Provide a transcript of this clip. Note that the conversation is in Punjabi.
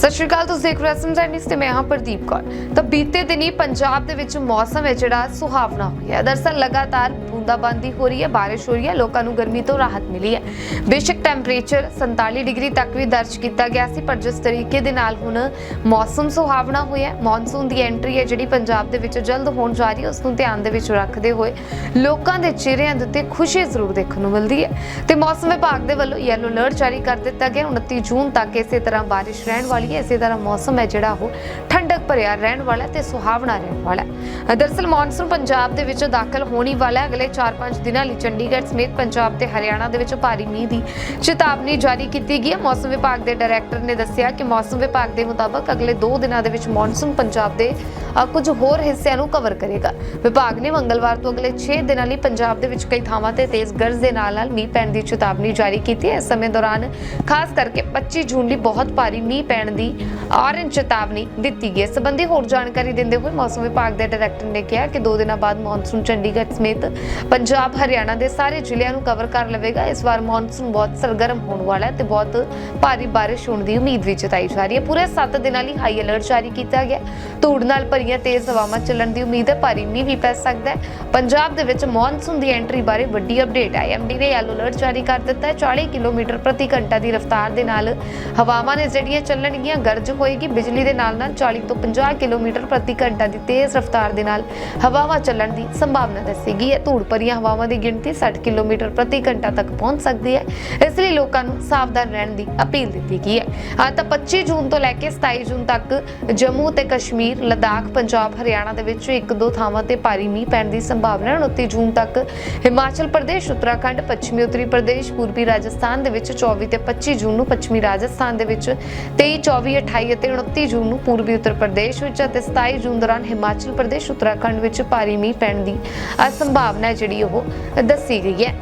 ਸਤਿ ਸ਼੍ਰੀ ਅਕਾਲ, ਤੁਸੀਂ ਦੇਖ ਰਹੇ ਹੋ ਐਸਐਮ ਤੇ ਮੈਂ ਹਾਂ ਪ੍ਰਦੀਪ ਕੌਰ। ਤਾਂ ਬੀਤੇ ਦਿਨੀ ਪੰਜਾਬ ਦੇ ਵਿੱਚ ਮੌਸਮ ਹੈ ਜਿਹੜਾ ਸੁਹਾਵਣਾ ਹੋ ਗਿਆ ਹੈ। ਦਰਅਸਲ ਲਗਾਤਾਰ ਬੂੰਦਾਬਾਂਦੀ ਹੋ ਰਹੀ ਹੈ, ਬਾਰਿਸ਼ ਹੋ ਰਹੀ ਹੈ, ਲੋਕਾਂ ਨੂੰ ਗਰਮੀ ਤੋਂ ਰਾਹਤ ਮਿਲੀ ਹੈ। ਬੇਸ਼ੱਕ ਟੈਂਪਰੇਚਰ 47 ਡਿਗਰੀ ਤੱਕ ਵੀ ਦਰਜ ਕੀਤਾ ਗਿਆ ਸੀ, ਪਰ ਜਿਸ ਤਰੀਕੇ ਦੇ ਨਾਲ ਹੁਣ ਮੌਸਮ ਸੁਹਾਵਣਾ ਹੋਇਆ ਮੌਨਸੂਨ ਦੀ ਐਂਟਰੀ ਹੈ ਜਿਹੜੀ ਪੰਜਾਬ ਦੇ ਵਿੱਚ ਜਲਦ ਹੋਣ ਜਾ ਰਹੀ ਹੈ ਉਸ ਨੂੰ ਧਿਆਨ ਦੇ ਵਿੱਚ ਰੱਖਦੇ ਹੋਏ ਲੋਕਾਂ ਦੇ ਚਿਹਰਿਆਂ ਦੇ ਉੱਤੇ ਖੁਸ਼ੀ ਜ਼ਰੂਰ ਦੇਖਣ ਨੂੰ ਮਿਲਦੀ ਹੈ। ਤੇ ਮੌਸਮ ਵਿਭਾਗ ਦੇ ਵੱਲੋਂ ਯੈਲੋ ਅਲਰਟ ਜਾਰੀ ਕਰ ਦਿੱਤਾ ਗਿਆ 29 ਜੂਨ ਤੱਕ ਇਸੇ ਤਰ੍ਹਾਂ ਬਾਰਿਸ਼ ਰਹਿਣ ਵਾਲੀ ਹੈ ਇਸੇ ਤਰ੍ਹਾਂ ਮੌਸਮ ਹੈ ਜਿਹੜਾ ਉਹ ਠੰਡਕ ਭਰਿਆ ਰਹਿਣ ਵਾਲਾ ਤੇ ਸੁਹਾਵਣਾ ਰਹਿਣ ਵਾਲਾ ਹੈ। ਦਰਅਸਲ ਮੌਨਸੂਨ ਪੰਜਾਬ ਦੇ ਵਿੱਚ ਦਾਖਲ ਹੋਣੀ ਵਾਲਾ ਹੈ। ਅਗਲੇ 4-5 ਦਿਨਾਂ ਲਈ ਚੰਡੀਗੜ੍ਹ ਸਮੇਤ ਪੰਜਾਬ ਤੇ ਹਰਿਆਣਾ ਦੇ ਵਿੱਚ ਭਾਰੀ ਮੀਂਹ ਦੀ ਚੇਤਾਵਨੀ ਜਾਰੀ ਕੀਤੀ ਗਈ ਹੈ। ਮੌਸਮ ਵਿਭਾਗ ਦੇ ਡਾਇਰੈਕਟਰ ਨੇ ਦੱਸਿਆ ਕਿ ਮੌਸਮ ਵਿਭਾਗ ਦੇ ਮੁਤਾਬਕ ਅਗਲੇ 2 ਦਿਨਾਂ ਦੇ ਵਿੱਚ ਮੌਨਸੂਨ ਪੰਜਾਬ ਦੇ ਅ, ਕੁਝ ਹੋਰ ਹਿੱਸਿਆਂ ਨੂੰ ਕਵਰ ਕਰੇਗਾ। ਵਿਭਾਗ ਨੇ ਮੰਗਲਵਾਰ ਤੋਂ ਅਗਲੇ 6 ਦਿਨਾਂ ਲਈ ਪੰਜਾਬ ਦੇ ਵਿੱਚ ਕਈ ਥਾਵਾਂ ਤੇ ਤੇਜ਼ ਗਰਜ ਦੇ ਨਾਲ ਨਾਲ ਮੀਂਹ ਪੈਣ ਦੀ ਚੇਤਾਵਨੀ ਜਾਰੀ ਕੀਤੀ ਹੈ। ਇਸ ਸਮੇਂ ਦੌਰਾਨ ਖਾਸ ਕਰਕੇ 25 ਜੂਨ ਲਈ ਬਹੁਤ ਭਾਰੀ ਮੀਂਹ ਪੈਣ ਦੀ ਔਰੇਂਜ ਚੇਤਾਵਨੀ ਦਿੱਤੀ ਗਈ ਹੈ। ਸੰਬੰਧੀ ਹੋਰ ਜਾਣਕਾਰੀ ਦਿੰਦੇ ਹੋਏ ਮੌਸਮ ਵਿਭਾਗ ਦੇ ਡਾਇਰੈਕਟਰ ਨੇ ਕਿਹਾ ਕਿ 2 ਦਿਨਾਂ ਬਾਅਦ ਮੌਨਸੂਨ ਚੰਡੀਗੜ੍ਹ ਸਮੇਤ ਪੰਜਾਬ, ਹਰਿਆਣਾ ਦੇ ਸਾਰੇ ਜ਼ਿਲ੍ਹਿਆਂ ਨੂੰ ਕਵਰ ਕਰ ਲਵੇਗਾ। ਇਸ ਵਾਰ ਮੌਨਸੂਨ ਬਹੁਤ ਸਰਗਰਮ ਹੋਣ ਵਾਲਾ ਹੈ ਤੇ ਬਹੁਤ ਭਾਰੀ ਬਾਰਿਸ਼ ਹੋਣ ਦੀ ਉਮੀਦ ਵੀ ਜਤਾਈ ਜਾ ਰਹੀ ਹੈ। ਪੂਰੇ 7 ਦਿਨਾਂ ਲਈ ਹਾਈ ਅਲਰਟ ਜਾਰੀ ਕੀਤਾ ਗਿਆ ਧੂੜ ਨਾਲ ਭਰੀਆਂ ਤੇਜ਼ ਹਵਾਵਾਂ ਚੱਲਣ ਦੀ ਉਮੀਦ ਹੈ। ਭਾਰੀ ਮੀਂਹ ਵੀ ਪੈ ਸਕਦਾ ਹੈ। ਪੰਜਾਬ ਦੇ ਵਿੱਚ ਮੌਨਸੂਨ ਦੀ ਐਂਟਰੀ ਬਾਰੇ ਵੱਡੀ ਅਪਡੇਟ ਆਈ ਐਮਡੀ ਨੇ ਯੈਲੋ ਅਲਰਟ ਜਾਰੀ ਕਰ ਦਿੱਤਾ ਹੈ। 40 ਕਿਲੋਮੀਟਰ ਪ੍ਰਤੀ ਘੰਟਾ ਦੀ ਰਫ਼ਤਾਰ ਦੇ ਨਾਲ ਹਵਾਵਾਂ ਨੇ ਜਿਹੜੀਆਂ ਚੱਲਣਗੀਆਂ ਗਰਜ ਹੋਏਗੀ। ਬਿਜਲੀ ਦੇ ਨਾਲ ਨਾਲ 40 ਤੋਂ 50 ਕਿਲੋਮੀਟਰ ਪ੍ਰਤੀ ਘੰਟਾ ਦੀ ਤੇਜ਼ ਰਫ਼ਤਾਰ ਦੇ ਨਾਲ ਹਵਾਵਾਂ ਚੱਲਣ ਦੀ ਸੰਭਾਵਨਾ ਦੱਸੀ ਗਈ ਹੈ ਧੂੜ ਭਰੀਆਂ ਹਵਾਵਾਂ ਦੀ ਗਿਣਤੀ 60 ਕਿਲੋਮੀਟਰ ਪ੍ਰਤੀ ਘੰਟਾ ਤੱਕ ਪਹੁੰਚ ਸਕਦੀ ਹੈ। ਇਸ ਲਈ ਲੋਕਾਂ ਨੂੰ ਸਾਵਧਾਨ ਰਹਿਣ ਦੀ ਅਪੀਲ ਦਿੱਤੀ ਗਈ ਹੈ। ਹਾਂ, ਤਾਂ 25 ਜੂਨ ਤੋਂ ਲੈ ਕੇ 27 ਜੂਨ ਤੱਕ ਜੰਮੂ ਤੇ ਕਸ਼ਮੀਰ, ਲਦਾਖ, ਪੰਜਾਬ, ਹਰਿਆਣਾ ਦੇ ਵਿੱਚ ਇੱਕ ਦੋ ਥਾਵਾਂ ਤੇ ਭਾਰੀ ਮੀਂਹ ਪੈਣ ਦੀ ਸੰਭਾਵਨਾ ਹੈ। 29 ਜੂਨ ਤੱਕ ਹਿਮਾਚਲ ਪ੍ਰਦੇਸ਼, ਉੱਤਰਾਖੰਡ, ਪੱਛਮੀ ਉੱਤਰੀ ਪ੍ਰਦੇਸ਼, ਪੂਰਬੀ ਰਾਜਸਥਾਨ ਦੇ ਵਿੱਚ 24 ਤੇ 25 ਜੂਨ ਨੂੰ ਪੱਛਮੀ ਰਾਜਸਥਾਨ ਦੇ ਵਿੱਚ 23 24 28 ਅਤੇ 29 ਜੂਨ ਨੂੰ ਪੂਰਬੀ ਉੱਤਰ ਪ੍ਰਦੇਸ਼ ਵਿੱਚ ਅਤੇ 27 ਜੂਨ ਦੌਰਾਨ ਹਿਮਾਚਲ ਪ੍ਰਦੇਸ਼ ਉੱਤਰਾਖੰਡ ਵਿੱਚ ਭਾਰੀ ਮੀਂਹ ਪੈਣ ਦੀ ਅ, ਸੰਭਾਵਨਾ ਹੈ ਜਿਹੜੀ ਉਹ ਦੱਸੀ ਗਈ ਹੈ।